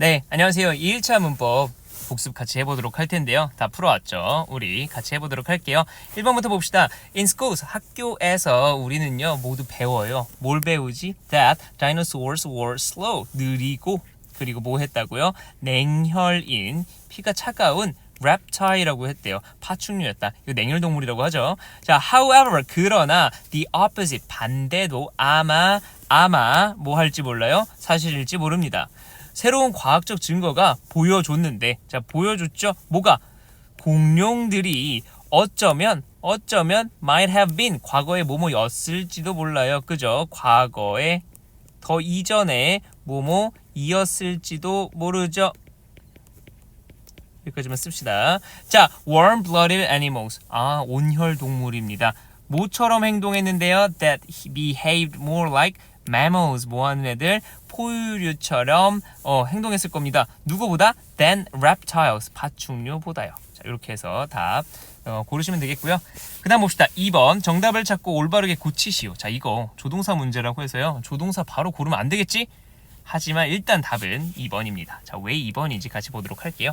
네, 안녕하세요. 2일차 문법 복습 같이 해보도록 할 텐데요. 다 풀어왔죠? 우리 같이 해보도록 할게요. 1번부터 봅시다. In schools, 학교에서 우리는요, 모두 배워요. 뭘 배우지? That dinosaurs were slow, 느리고, 그리고 뭐 했다고요? 냉혈인, 피가 차가운 reptile이라고 했대요. 파충류였다. 이거 냉혈동물이라고 하죠. 자, however, 그러나 the opposite, 반대도 아마, 아마 뭐 할지 몰라요? 사실일지 모릅니다. 새로운 과학적 증거가 보여줬는데, 자, 보여줬죠? 뭐가? 공룡들이 어쩌면, 어쩌면 might have been, 과거에 뭐뭐였을지도 몰라요. 그죠? 과거에 더 이전에 뭐뭐이었을지도 모르죠. 여기까지만 씁시다. 자, warm-blooded animals. 아, 온혈 동물입니다. 모처럼 행동했는데요. That behaved more like mammals. 뭐 하는 애들? 포유류처럼 어, 행동했을 겁니다. 누구보다? than reptiles. 파충류보다요. 자, 이렇게 해서 답 어, 고르시면 되겠고요. 그 다음 봅시다. 2번. 정답을 찾고 올바르게 고치시오. 자, 이거 조동사 문제라고 해서요. 조동사 바로 고르면 안 되겠지? 하지만 일단 답은 2번입니다. 자, 왜 2번인지 같이 보도록 할게요.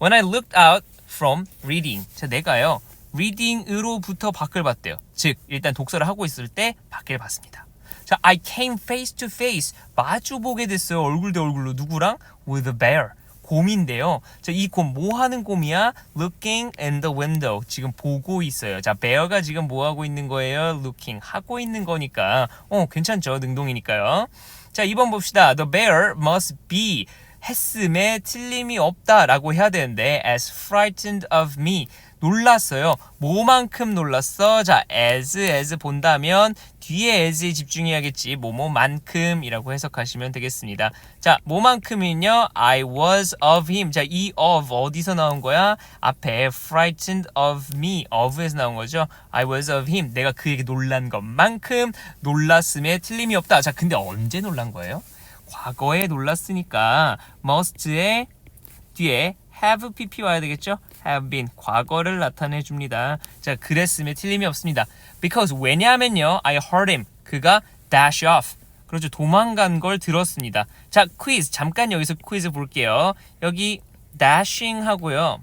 When I looked out from reading. 자, 내가요. reading으로부터 밖을 봤대요. 즉, 일단 독서를 하고 있을 때 밖을 봤습니다. 자, I came face to face. 마주 보게 됐어요. 얼굴 대 얼굴로. 누구랑? With a bear. 곰인데요. 자, 이곰 뭐 하는 곰이야? Looking in the window. 지금 보고 있어요. 자, bear가 지금 뭐 하고 있는 거예요? Looking 하고 있는 거니까. 어, 괜찮죠? 능동이니까요. 자, 2번 봅시다. The bear must be 했음에 틀림이 없다라고 해야 되는데 as frightened of me 놀랐어요. 뭐만큼 놀랐어? 자, as as 본다면 뒤에 as에 집중해야겠지. 뭐뭐만큼이라고 해석하시면 되겠습니다. 자, 뭐만큼은요? I was of him. 자, 이 of 어디서 나온 거야? 앞에 frightened of me of에서 나온 거죠. I was of him. 내가 그에게 놀란 것만큼 놀랐음에 틀림이 없다. 자, 근데 언제 놀란 거예요? 과거에 놀랐으니까 must의 뒤에 have pp 와야 되겠죠? have been 과거를 나타내 줍니다. 자, 그랬음에 틀림이 없습니다. because 왜냐하면요. I heard him. 그가 dash off. 그렇죠. 도망간 걸 들었습니다. 자, quiz. 잠깐 여기서 퀴즈 볼게요. 여기 dashing 하고요.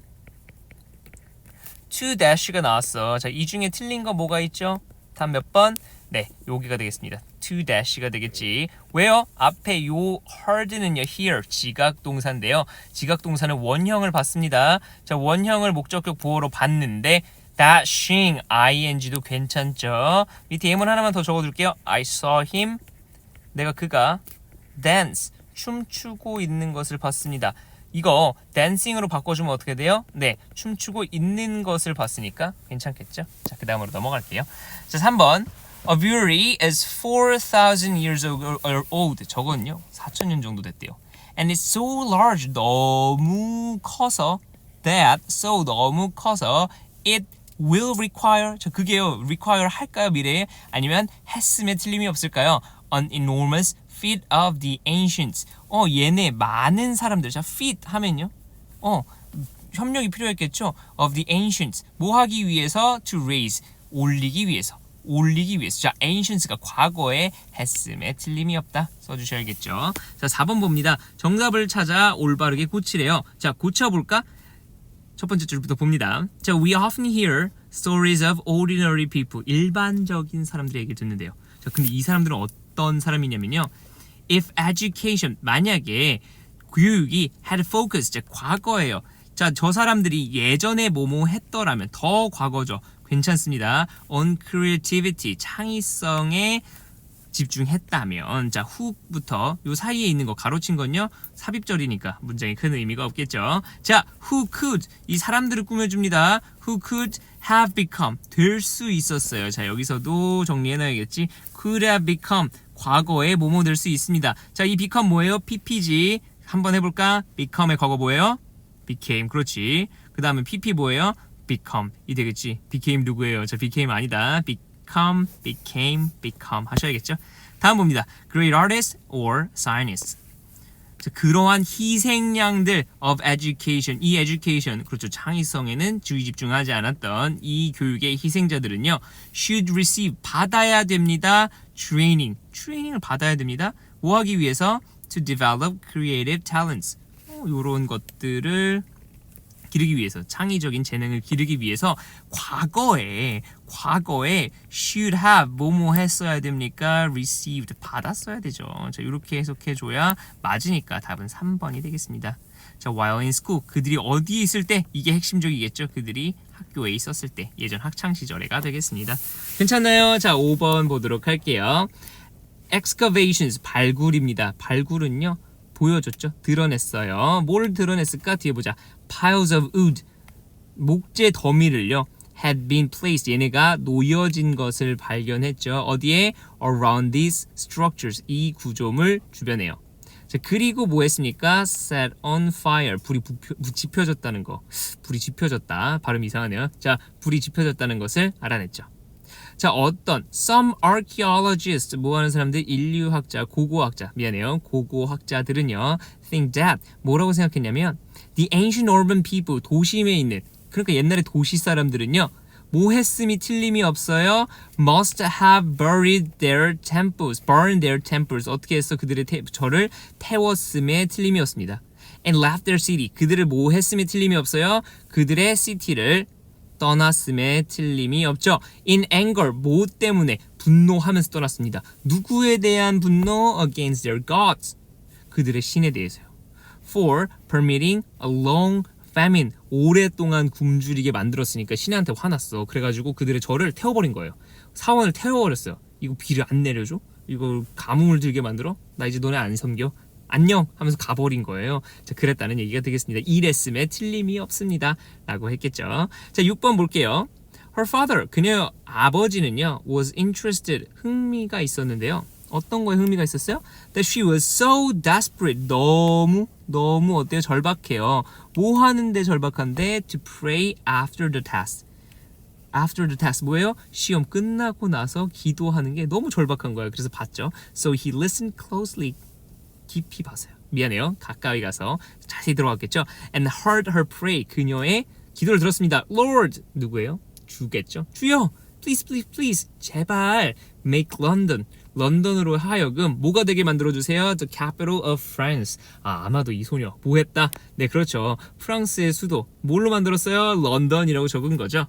to dash가 나왔어. 자, 이 중에 틀린 거 뭐가 있죠? 답 몇 번? 네, 여기가 되겠습니다. to dash가 되겠지. 왜요? 앞에 요 heard는요, hear 지각 동사인데요. 지각 동사는 원형을 받습니다. 자, 원형을 목적격 보호로 받는데 dashing ing도 괜찮죠. 밑에 예문 하나만 더 적어둘게요. I saw him. 내가 그가 dance 춤추고 있는 것을 봤습니다. 이거 댄싱으로 바꿔주면 어떻게 돼요? 네, 춤추고 있는 것을 봤으니까 괜찮겠죠? 자, 그 다음으로 넘어갈게요. 자, 3번. A brewery is 4,000 years old. 저건요, 4,000년 정도 됐대요. And it's so large. 너무 커서 that so 너무 커서 it will require 자 그게요 require 할까요 미래에 아니면 했음에 틀림이 없을까요? An enormous feat of the ancients. 어 얘네 많은 사람들 자 feat 하면요 어 협력이 필요했겠죠. Of the ancients 뭐 하기 위해서 to raise 올리기 위해서 올리기 위해서 자 ancients가 과거에 했음에 틀림이 없다 써주셔야겠죠. 자 4번 봅니다. 정답을 찾아 올바르게 고치래요. 자 고쳐볼까? 첫 번째 줄부터 봅니다. 자, we often hear stories of ordinary people. 일반적인 사람들의 얘기를 듣는데요. 자, 근데 이 사람들은 어떤 사람이냐면요. If education, 만약에 교육이 had focused, 자, 과거예요. 자, 저 사람들이 예전에 뭐뭐 했더라면 더 과거죠. 괜찮습니다. On creativity, 창의성에 집중했다면 자 who부터 요 사이에 있는 거 가로친 건요. 삽입절이니까 문장에 큰 의미가 없겠죠. 자 who could 이 사람들을 꾸며줍니다. who could have become 될 수 있었어요. 자 여기서도 정리해놔야겠지. could have become 과거에 뭐뭐 될 수 있습니다. 자 이 become 뭐예요? ppg. 한번 해볼까? become의 과거 뭐예요? became. 그렇지. 그 다음에 pp 뭐예요 become 이 되겠지 became 누구예요 자 became 아니다 become, became, become 하셔야겠죠. 다음 봅니다. Great artists or scientists. 자, 그러한 희생양들 of education, 이 education, 그렇죠. 창의성에는 주의 집중하지 않았던 이 교육의 희생자들은요, should receive, 받아야 됩니다. training, 트레이닝을 받아야 됩니다. 뭐 하기 위해서? to develop creative talents. 어, 이런 것들을 기르기 위해서 창의적인 재능을 기르기 위해서 과거에 과거에 should have 뭐뭐 했어야 됩니까? received 받았어야 되죠. 자 이렇게 해석해 줘야 맞으니까 답은 3번이 되겠습니다. 자 while in school 그들이 어디에 있을 때 이게 핵심적이겠죠. 그들이 학교에 있었을 때 예전 학창 시절에가 되겠습니다. 괜찮나요? 자 5번 보도록 할게요. excavations 발굴입니다. 발굴은요 보여줬죠. 드러냈어요. 뭘 드러냈을까? 뒤에 보자. piles of wood 목재 더미를요 had been placed 얘네가 놓여진 것을 발견했죠. 어디에 around these structures 이 구조물 주변에요. 자, 그리고 뭐 했습니까? set on fire 불이 부표, 부- 지펴졌다는 거. 불이 지펴졌다. 발음 이상하네요. 자, 불이 지펴졌다는 것을 알아냈죠. 자, 어떤 some archaeologists 뭐 하는 사람들 인류학자, 고고학자, 미안해요. 고고학자들은요. think that 뭐라고 생각했냐면 the ancient urban people 도심에 있는 그러니까 옛날에 도시 사람들은요. 뭐 했음이 틀림이 없어요. must have buried their temples, burned their temples. 어떻게 했어? 그들의 태, 절을 태웠음에 틀림이 없습니다. and left their city. 그들을 뭐 했음에 틀림이 없어요. 그들의 city를 떠났음에 틀림이 없죠. In anger, 뭐 때문에 분노하면서 떠났습니다. 누구에 대한 분노? Against their gods. 그들의 신에 대해서요. For permitting a long famine. 오랫동안 굶주리게 만들었으니까 신한테 화났어. 그래가지고 그들의 절을 태워버린 거예요. 사원을 태워버렸어요. 이거 비를 안 내려줘? 이거 가뭄을 들게 만들어? 나 이제 너네 안 섬겨? 안녕 하면서 가버린 거예요. 자, 그랬다는 얘기가 되겠습니다. 이랬음에 틀림이 없습니다. 라고 했겠죠. 자, 6번 볼게요. Her father, 그녀의 아버지는요, was interested, 흥미가 있었는데요. 어떤 거에 흥미가 있었어요? That she was so desperate, 너무, 너무 어때요? 절박해요. 뭐 하는데 절박한데? To pray after the test. after the test 뭐예요? 시험 끝나고 나서 기도하는 게 너무 절박한 거예요. 그래서 봤죠. So he listened closely. 깊이 봤어요. 미안해요. 가까이 가서 자세히 들어갔겠죠. And heard her pray. 그녀의 기도를 들었습니다. Lord 누구예요? 주겠죠. 주여, please, please, please, 제발 make London. 런던으로 하여금 뭐가 되게 만들어 주세요. The capital of France. 아 아마도 이 소녀 뭐 했다? 네 그렇죠. 프랑스의 수도 뭘로 만들었어요? 런던이라고 적은 거죠.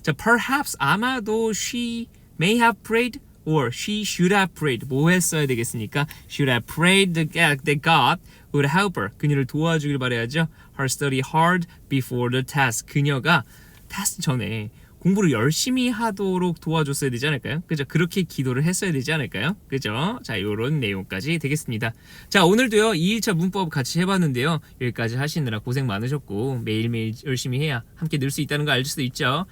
자, perhaps 아마도 she may have prayed or she should have prayed. 뭐 했어야 되겠습니까? Should have prayed that God would help her. 그녀를 도와주길 바라야죠. Her study hard before the test. 그녀가 테스트 전에 공부를 열심히 하도록 도와줬어야 되지 않을까요? 그죠? 그렇게 기도를 했어야 되지 않을까요? 그죠? 자, 요런 내용까지 되겠습니다. 자, 오늘도요, 2일차 문법 같이 해봤는데요. 여기까지 하시느라 고생 많으셨고, 매일매일 열심히 해야 함께 늘 수 있다는 거 알 수도 있죠?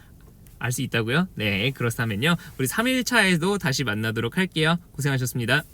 알 수 있다고요? 네, 그렇다면요. 우리 3일차에도 다시 만나도록 할게요. 고생하셨습니다.